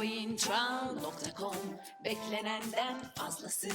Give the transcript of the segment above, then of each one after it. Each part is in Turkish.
Selcointral.com Beklenenden fazlası.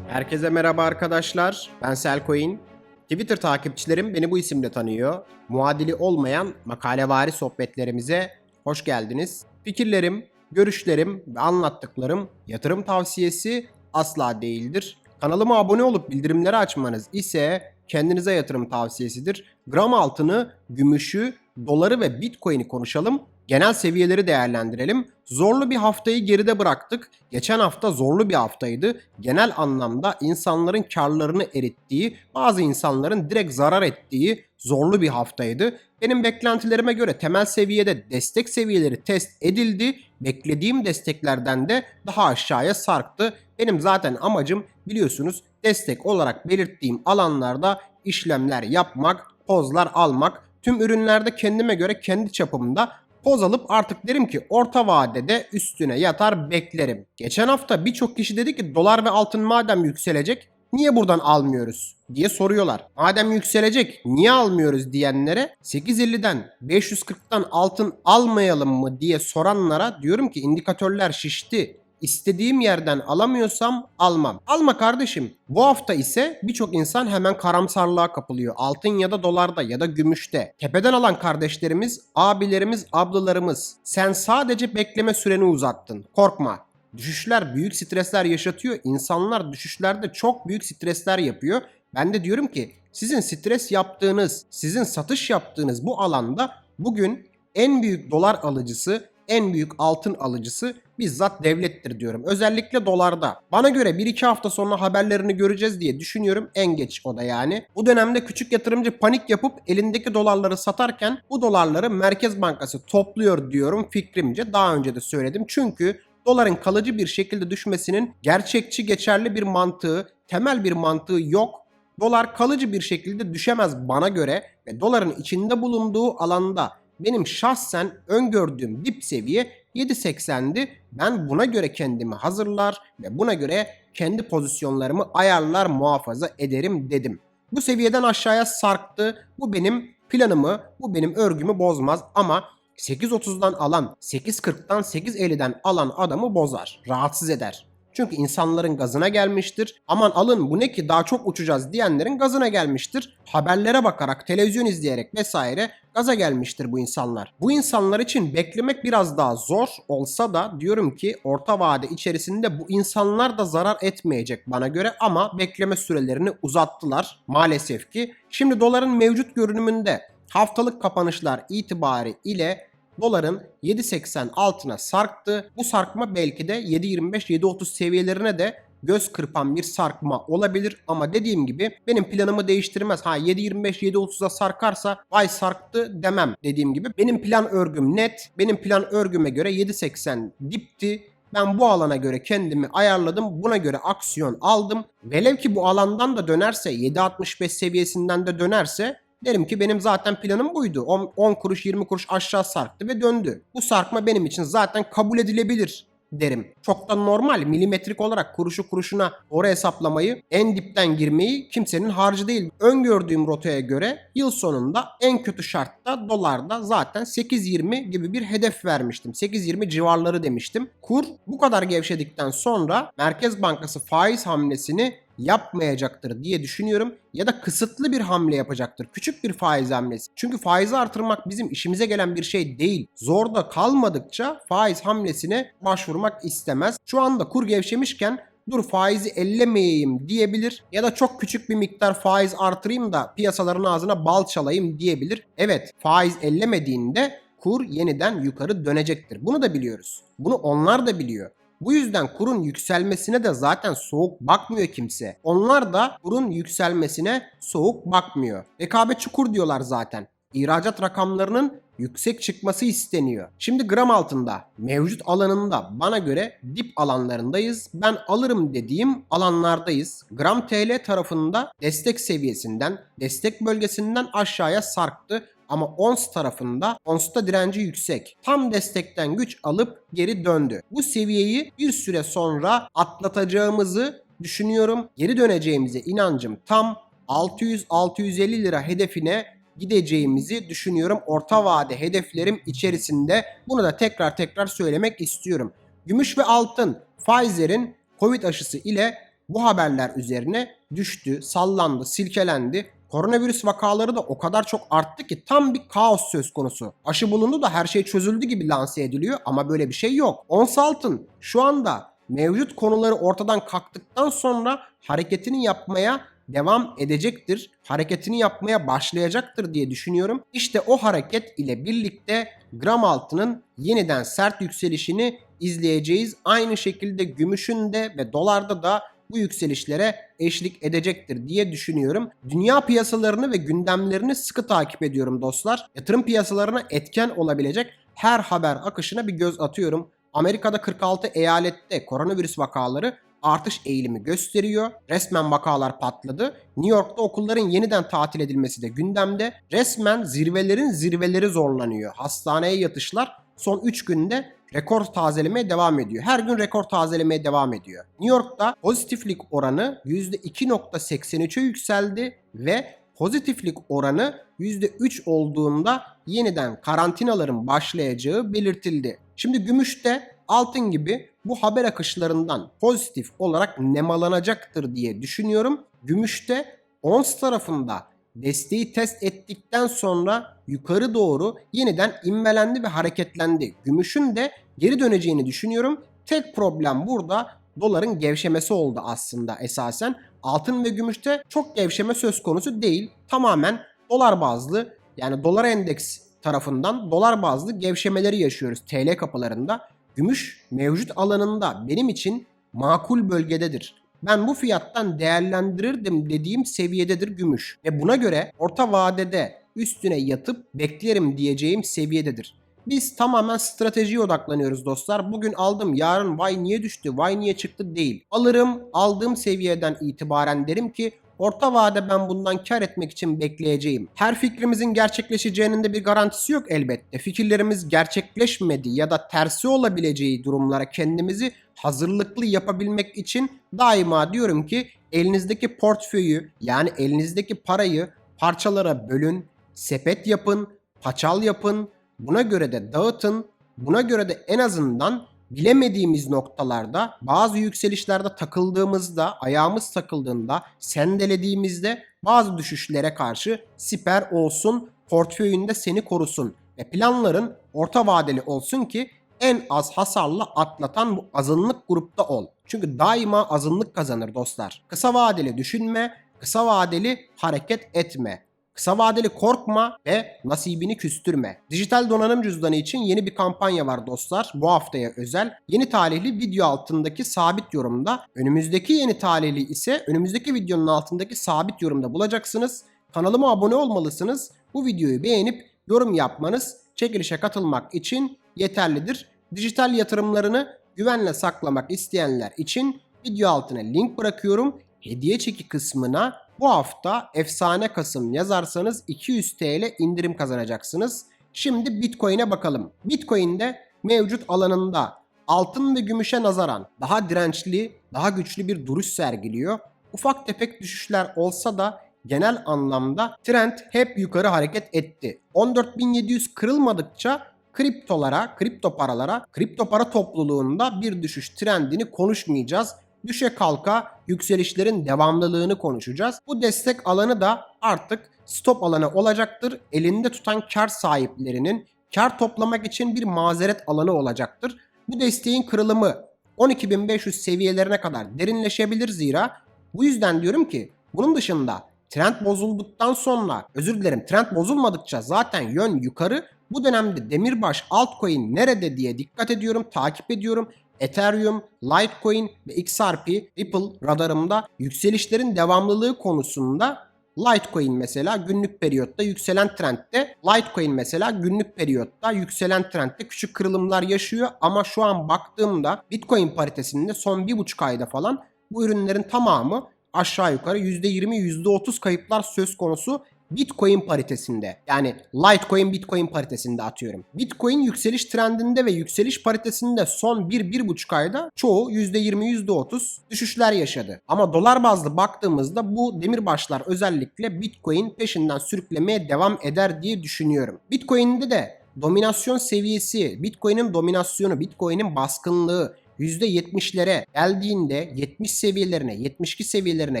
Herkese merhaba arkadaşlar. Ben Selcoin. Twitter takipçilerim beni bu isimle tanıyor. Muadili olmayan makalevari sohbetlerimize hoş geldiniz. Fikirlerim, görüşlerim ve anlattıklarım yatırım tavsiyesi asla değildir. Kanalıma abone olup bildirimleri açmanız ise kendinize yatırım tavsiyesidir. Gram altını, gümüşü, doları ve bitcoin'i konuşalım. Genel seviyeleri değerlendirelim. Zorlu bir haftayı geride bıraktık. Geçen hafta zorlu bir haftaydı. Genel anlamda insanların karlarını erittiği, bazı insanların direkt zarar ettiği zorlu bir haftaydı. Benim beklentilerime göre temel seviyede destek seviyeleri test edildi. Beklediğim desteklerden de daha aşağıya sarktı. Benim zaten amacım biliyorsunuz destek olarak belirttiğim alanlarda işlemler yapmak, pozlar almak. Tüm ürünlerde kendime göre kendi çapımda poz alıp artık derim ki orta vadede üstüne yatar beklerim. Geçen hafta birçok kişi dedi ki dolar ve altın madem yükselecek niye buradan almıyoruz diye soruyorlar. Madem yükselecek niye almıyoruz diyenlere 8.50'den 540'tan altın almayalım mı diye soranlara diyorum ki indikatörler şişti. İstediğim yerden alamıyorsam almam. Alma kardeşim. Bu hafta ise birçok insan hemen karamsarlığa kapılıyor. Altın ya da dolarda ya da gümüşte. Tepeden alan kardeşlerimiz, abilerimiz, ablalarımız. Sen sadece bekleme süreni uzattın. Korkma. Düşüşler büyük stresler yaşatıyor. İnsanlar düşüşlerde çok büyük stresler yapıyor. Ben de diyorum ki sizin stres yaptığınız, sizin satış yaptığınız bu alanda bugün en büyük dolar alıcısı, en büyük altın alıcısı bizzat devlettir diyorum. Özellikle dolarda. Bana göre 1-2 hafta sonra haberlerini göreceğiz diye düşünüyorum. En geç o da yani. Bu dönemde küçük yatırımcı panik yapıp elindeki dolarları satarken bu dolarları Merkez Bankası topluyor diyorum fikrimce. Daha önce de söyledim. Çünkü doların kalıcı bir şekilde düşmesinin gerçekçi geçerli bir mantığı, temel bir mantığı yok. Dolar kalıcı bir şekilde düşemez bana göre ve doların içinde bulunduğu alanda benim şahsen öngördüğüm dip seviye 7.80'di. Ben buna göre kendimi hazırlar ve buna göre kendi pozisyonlarımı ayarlar muhafaza ederim dedim. Bu seviyeden aşağıya sarktı. Bu benim planımı, bu benim örgümü bozmaz ama 8.30'dan alan, 8.40'dan 8.50'den alan adamı bozar, rahatsız eder. Çünkü insanların gazına gelmiştir. Aman alın bu ne ki daha çok uçacağız diyenlerin gazına gelmiştir. Haberlere bakarak, televizyon izleyerek vesaire gaza gelmiştir bu insanlar. Bu insanlar için beklemek biraz daha zor olsa da diyorum ki orta vade içerisinde bu insanlar da zarar etmeyecek bana göre ama bekleme sürelerini uzattılar maalesef ki. Şimdi doların mevcut görünümünde haftalık kapanışlar itibari ile doların 7.80 altına sarktı. Bu sarkma belki de 7.25-7.30 seviyelerine de göz kırpan bir sarkma olabilir ama dediğim gibi benim planımı değiştirmez. Ha 7.25-7.30'a sarkarsa vay sarktı demem dediğim gibi. Benim plan örgüm net. Benim plan örgüme göre 7.80 dipti. Ben bu alana göre kendimi ayarladım. Buna göre aksiyon aldım. Velev ki bu alandan da dönerse 7.65 seviyesinden de dönerse Derim ki benim zaten planım buydu. 10, 10 kuruş 20 kuruş aşağı sarktı ve döndü. Bu sarkma benim için zaten kabul edilebilir derim. Çok da normal milimetrik olarak kuruşu kuruşuna oraya hesaplamayı en dipten girmeyi kimsenin harcı değil. Öngördüğüm rotaya göre yıl sonunda en kötü şartta dolarda zaten 8.20 gibi bir hedef vermiştim. 8.20 civarları demiştim. Kur bu kadar gevşedikten sonra Merkez Bankası faiz hamlesini yapmayacaktır diye düşünüyorum ya da kısıtlı bir hamle yapacaktır. Küçük bir faiz hamlesi. Çünkü faizi artırmak bizim işimize gelen bir şey değil. Zorda kalmadıkça faiz hamlesine başvurmak istemez. Şu anda kur gevşemişken dur faizi ellemeyeyim diyebilir ya da çok küçük bir miktar faiz artırayım da piyasaların ağzına bal çalayım diyebilir. Evet faiz ellemediğinde kur yeniden yukarı dönecektir. Bunu da biliyoruz. Bunu onlar da biliyor. Bu yüzden kurun yükselmesine de zaten soğuk bakmıyor kimse. Onlar da kurun yükselmesine soğuk bakmıyor. Rekabetçi kur diyorlar zaten. İhracat rakamlarının yüksek çıkması isteniyor. Şimdi gram altında mevcut alanında bana göre dip alanlarındayız. Ben alırım dediğim alanlardayız. Gram TL tarafında destek seviyesinden, destek bölgesinden aşağıya sarktı. Ama ons tarafında onsta direnci yüksek. Tam destekten güç alıp geri döndü. Bu seviyeyi bir süre sonra atlatacağımızı düşünüyorum. Geri döneceğimize inancım tam 600-650 lira hedefine gideceğimizi düşünüyorum. Orta vade hedeflerim içerisinde bunu da tekrar tekrar söylemek istiyorum. Gümüş ve altın Pfizer'in Covid aşısı ile bu haberler üzerine düştü, sallandı, silkelendi. Koronavirüs vakaları da o kadar çok arttı ki tam bir kaos söz konusu. Aşı bulundu da her şey çözüldü gibi lanse ediliyor ama böyle bir şey yok. Ons altın şu anda mevcut konuları ortadan kalktıktan sonra hareketini yapmaya devam edecektir. Hareketini yapmaya başlayacaktır diye düşünüyorum. İşte o hareket ile birlikte gram altının yeniden sert yükselişini izleyeceğiz. Aynı şekilde gümüşün de ve dolarda da bu yükselişlere eşlik edecektir diye düşünüyorum. Dünya piyasalarını ve gündemlerini sıkı takip ediyorum dostlar. Yatırım piyasalarına etken olabilecek her haber akışına bir göz atıyorum. Amerika'da 46 eyalette koronavirüs vakaları artış eğilimi gösteriyor. Resmen vakalar patladı. New York'ta okulların yeniden tatil edilmesi de gündemde. Resmen zirvelerin zirveleri zorlanıyor. Hastaneye yatışlar son 3 günde rekor tazelemeye devam ediyor. Her gün rekor tazelemeye devam ediyor. New York'ta pozitiflik oranı %2.83'e yükseldi ve pozitiflik oranı %3 olduğunda yeniden karantinaların başlayacağı belirtildi. Şimdi gümüşte altın gibi bu haber akışlarından pozitif olarak nemalanacaktır diye düşünüyorum. Gümüşte ons tarafında desteği test ettikten sonra yukarı doğru yeniden inmelendi ve hareketlendi. Gümüşün de geri döneceğini düşünüyorum. Tek problem burada doların gevşemesi oldu aslında esasen. Altın ve gümüşte çok gevşeme söz konusu değil. Tamamen dolar bazlı yani dolar endeks tarafından dolar bazlı gevşemeleri yaşıyoruz TL kapılarında. Gümüş mevcut alanında benim için makul bölgededir. Ben bu fiyattan değerlendirirdim dediğim seviyededir gümüş. Ve buna göre orta vadede üstüne yatıp beklerim diyeceğim seviyededir. Biz tamamen stratejiye odaklanıyoruz dostlar. Bugün aldım yarın vay niye düştü vay niye çıktı değil. Alırım aldığım seviyeden itibaren derim ki Orta vade ben bundan kar etmek için bekleyeceğim. Her fikrimizin gerçekleşeceğinin de bir garantisi yok elbette. Fikirlerimiz gerçekleşmedi ya da tersi olabileceği durumlara kendimizi hazırlıklı yapabilmek için daima diyorum ki elinizdeki portföyü yani elinizdeki parayı parçalara bölün, sepet yapın, paçal yapın, buna göre de dağıtın. Buna göre de en azından bilemediğimiz noktalarda bazı yükselişlerde takıldığımızda, ayağımız takıldığında, sendelediğimizde bazı düşüşlere karşı siper olsun, portföyünde seni korusun ve planların orta vadeli olsun ki en az hasarla atlatan bu azınlık grupta ol. Çünkü daima azınlık kazanır dostlar. Kısa vadeli düşünme, kısa vadeli hareket etme. Kısa vadeli korkma ve nasibini küstürme. Dijital donanım cüzdanı için yeni bir kampanya var dostlar. Bu haftaya özel. Yeni talihli video altındaki sabit yorumda. Önümüzdeki yeni talihli ise önümüzdeki videonun altındaki sabit yorumda bulacaksınız. Kanalıma abone olmalısınız. Bu videoyu beğenip yorum yapmanız çekilişe katılmak için yeterlidir. Dijital yatırımlarını güvenle saklamak isteyenler için video altına link bırakıyorum. Hediye çeki kısmına bu hafta efsane Kasım yazarsanız 200 TL indirim kazanacaksınız. Şimdi Bitcoin'e bakalım. Bitcoin'de mevcut alanında altın ve gümüşe nazaran daha dirençli, daha güçlü bir duruş sergiliyor. Ufak tefek düşüşler olsa da genel anlamda trend hep yukarı hareket etti. 14.700 kırılmadıkça kriptolara, kripto paralara, kripto para topluluğunda bir düşüş trendini konuşmayacağız düşe kalka yükselişlerin devamlılığını konuşacağız. Bu destek alanı da artık stop alanı olacaktır. Elinde tutan kar sahiplerinin kar toplamak için bir mazeret alanı olacaktır. Bu desteğin kırılımı 12.500 seviyelerine kadar derinleşebilir zira bu yüzden diyorum ki bunun dışında trend bozulduktan sonra özür dilerim trend bozulmadıkça zaten yön yukarı bu dönemde demirbaş altcoin nerede diye dikkat ediyorum, takip ediyorum. Ethereum, Litecoin ve XRP, Ripple radarımda yükselişlerin devamlılığı konusunda Litecoin mesela günlük periyotta yükselen trendde, Litecoin mesela günlük periyotta yükselen trendde küçük kırılımlar yaşıyor ama şu an baktığımda Bitcoin paritesinde son bir buçuk ayda falan bu ürünlerin tamamı aşağı yukarı %20 %30 kayıplar söz konusu Bitcoin paritesinde yani Litecoin Bitcoin paritesinde atıyorum. Bitcoin yükseliş trendinde ve yükseliş paritesinde son 1-1,5 ayda çoğu %20 %30 düşüşler yaşadı. Ama dolar bazlı baktığımızda bu demirbaşlar özellikle Bitcoin peşinden sürüklemeye devam eder diye düşünüyorum. Bitcoin'de de dominasyon seviyesi, Bitcoin'in dominasyonu, Bitcoin'in baskınlığı %70'lere geldiğinde, 70 seviyelerine, 72 seviyelerine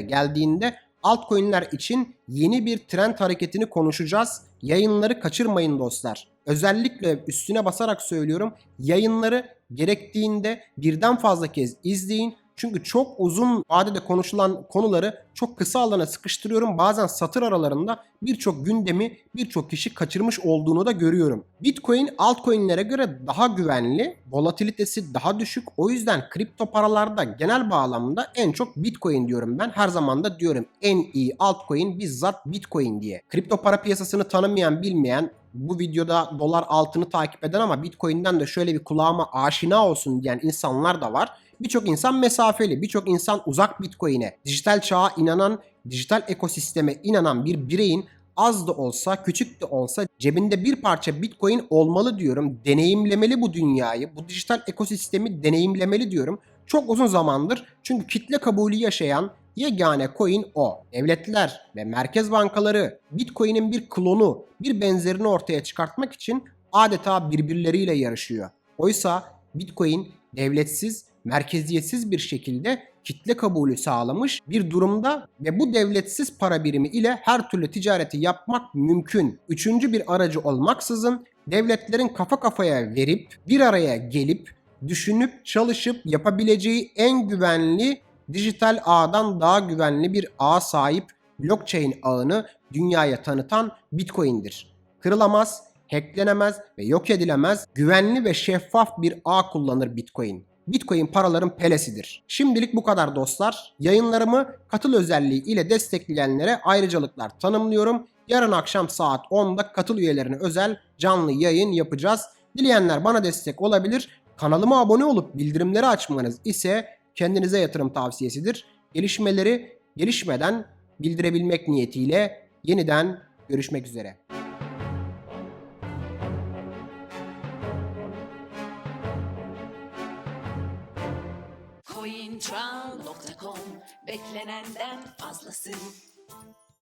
geldiğinde altcoin'ler için yeni bir trend hareketini konuşacağız. Yayınları kaçırmayın dostlar. Özellikle üstüne basarak söylüyorum. Yayınları gerektiğinde birden fazla kez izleyin. Çünkü çok uzun vadede konuşulan konuları çok kısa alana sıkıştırıyorum. Bazen satır aralarında birçok gündemi birçok kişi kaçırmış olduğunu da görüyorum. Bitcoin altcoin'lere göre daha güvenli, volatilitesi daha düşük. O yüzden kripto paralarda genel bağlamda en çok Bitcoin diyorum ben. Her zaman da diyorum en iyi altcoin bizzat Bitcoin diye. Kripto para piyasasını tanımayan, bilmeyen bu videoda dolar altını takip eden ama Bitcoin'den de şöyle bir kulağıma aşina olsun diyen insanlar da var. Birçok insan mesafeli, birçok insan uzak Bitcoin'e, dijital çağa inanan, dijital ekosisteme inanan bir bireyin az da olsa, küçük de olsa cebinde bir parça Bitcoin olmalı diyorum. Deneyimlemeli bu dünyayı, bu dijital ekosistemi deneyimlemeli diyorum. Çok uzun zamandır çünkü kitle kabulü yaşayan yegane coin o. Devletler ve merkez bankaları Bitcoin'in bir klonu, bir benzerini ortaya çıkartmak için adeta birbirleriyle yarışıyor. Oysa Bitcoin devletsiz, merkeziyetsiz bir şekilde kitle kabulü sağlamış bir durumda ve bu devletsiz para birimi ile her türlü ticareti yapmak mümkün. Üçüncü bir aracı olmaksızın devletlerin kafa kafaya verip bir araya gelip düşünüp çalışıp yapabileceği en güvenli dijital ağdan daha güvenli bir ağ sahip blockchain ağını dünyaya tanıtan Bitcoin'dir. Kırılamaz, hacklenemez ve yok edilemez güvenli ve şeffaf bir ağ kullanır Bitcoin. Bitcoin paraların pelesidir. Şimdilik bu kadar dostlar. Yayınlarımı katıl özelliği ile destekleyenlere ayrıcalıklar tanımlıyorum. Yarın akşam saat 10'da katıl üyelerine özel canlı yayın yapacağız. Dileyenler bana destek olabilir. Kanalıma abone olup bildirimleri açmanız ise kendinize yatırım tavsiyesidir. Gelişmeleri gelişmeden bildirebilmek niyetiyle yeniden görüşmek üzere. Cointral.com Beklenenden fazlası